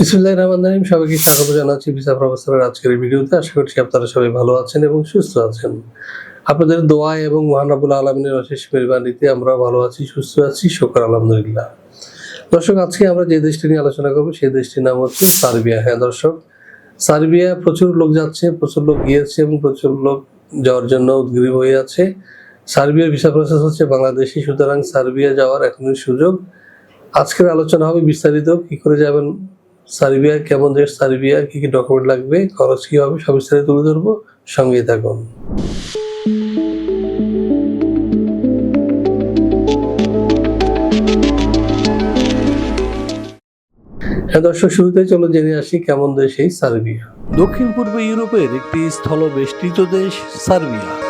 বিসমুল্লাহ রহমান রহিম। সবাইকে স্বাগত জানাচ্ছি ভিসা প্রফেসরের আজকের ভিডিওতে। আশা করছি আপনারা সবাই ভালো আছেন এবং সুস্থ আছেন। আপনাদের দোয়া এবং মহানাবুল আলমিনের অশেষ মেহরবানিতে আমরা ভালো আছি, সুস্থ আছি। শকর, আলহামদুলিল্লাহ। দর্শক, আজকে আমরা যে দেশটি নিয়ে আলোচনা করব, সেই দেশটির নাম হচ্ছে সার্বিয়া। হ্যাঁ দর্শক, সার্বিয়া প্রচুর লোক যাচ্ছে, প্রচুর লোক গিয়েছে এবং প্রচুর লোক যাওয়ার জন্য উদ্গ্রীব হয়ে আছে। সার্বিয়ার ভিসা প্রসেস হচ্ছে বাংলাদেশি, সুতরাং সার্বিয়া যাওয়ার এখনই সুযোগ। আজকের আলোচনা হবে বিস্তারিত, কি করে যাবেন সার্বিয়া, কেমন দেশ সার্বিয়া, কি কি ডকুমেন্ট লাগবে, খরচ কি হবে, সব বিস্তারিত তুলে ধরবো। সঙ্গেই থাকুন। হ্যাঁ দর্শক শুরুতে চলো জেনে আসি কেমন দেশ এই সার্বিয়া। দক্ষিণ পূর্ব ইউরোপের একটি স্থলবেষ্টিত দেশ সার্বিয়া।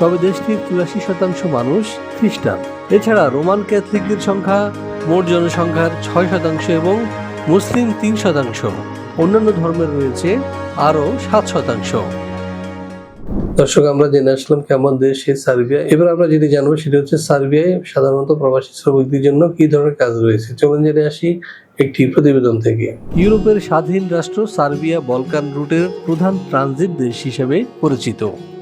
তবে দেশটির চুরাশি শতাংশ মানুষ খ্রিস্টান। এছাড়া রোমান ক্যাথলিকদের সংখ্যা মোট জনসংখ্যার ছয় শতাংশ এবং মুসলিম তিন শতাংশ। অন্যান্য ধর্মের রয়েছে আরও সাত শতাংশ। দর্শক, আমরা জেনে আসলাম কেমন দেশ এই সার্বিয়া। এবার আমরা যেটি জানব সেটা হচ্ছে সার্বিয়ায় সাধারণত প্রবাসী শ্রমিকদের জন্য কি ধরনের কাজ রয়েছে? চলুন জেনে আসি একটি প্রতিবেদন থেকে। ইউরোপের স্বাধীন রাষ্ট্র সার্বিয়া বলকান রুটের প্রধান ট্রানজিট দেশ হিসেবে পরিচিত।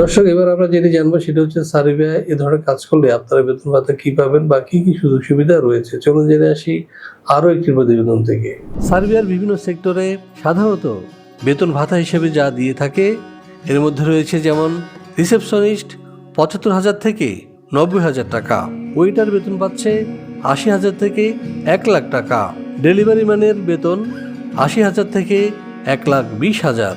দর্শক, এবার আমরা যেটি জানব সেটা হচ্ছে সার্বিয়া এ ধরনের কাজ করলে আপনারা বেতন ভাতা কি পাবেন বা কি কি সুযোগ সুবিধা রয়েছে? চলুন জেনে আসি আরও একটি প্রতিবেদন থেকে। সার্বিয়ার বিভিন্ন সেক্টরে সাধারণত বেতন ভাতা হিসেবে যা দিয়ে থাকে, এর মধ্যে রয়েছে যেমন রিসেপশনিস্ট পঁচাত্তর হাজার থেকে নব্বই হাজার টাকা, ওয়েটার বেতন পাচ্ছে আশি হাজার থেকে এক লাখ টাকা, ডেলিভারি ম্যানের বেতন আশি হাজার থেকে এক লাখ বিশ হাজার।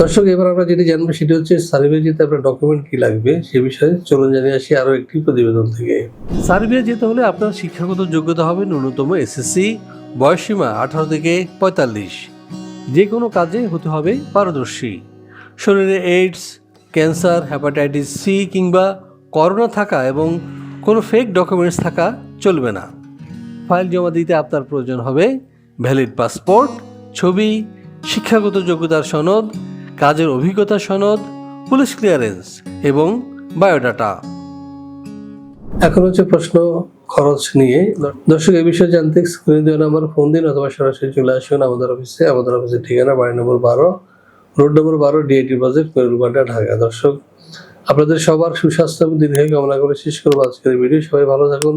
দর্শক, এবার আমরা যেটি জানব সেটা হচ্ছে সার্বিয়া যেতে আপনার ডকুমেন্ট কি লাগবে সে বিষয়ে চলুন জেনে আসি আরও একটি প্রতিবেদন থেকে। সার্ভে যেতে হলে আপনার শিক্ষাগত যোগ্যতা হবে ন্যূনতম এসএসসি, বয়সসীমা আঠারো থেকে পঁয়তাল্লিশ। যে কোনো কাজে হতে হবে পারদর্শী। শরীরে এইডস, ক্যান্সার হ্যাপাটাইটিস সি কিংবা করোনা থাকা এবং কোনো ফেক ডকুমেন্টস থাকা চলবে না। ফাইল জমা দিতে আপনার প্রয়োজন হবে ভ্যালিড পাসপোর্ট ছবি, শিক্ষাগত যোগ্যতার সনদ কাজের অভিজ্ঞতা সনদ, পুলিশ ক্লিয়ারেন্স এবং বায়োডাটা। এখন হচ্ছে প্রশ্ন খরচ নিয়ে। দর্শক, এই বিষয়ে জানতে নাম্বার ফোন দিন অথবা সরাসরি চলে আসুন আমাদের অফিসে আমাদের অফিসের ঠিকানা বাড়ি নম্বর বারো রোড নম্বর বারো ডিআইটি বাজেট কোয়েলবাটা ঢাকা। দর্শক, আপনাদের সবার সুস্বাস্থ্য এবং দীর্ঘায়ু কামনা করে শেষ করব আজকের ভিডিও সবাই ভালো থাকুন।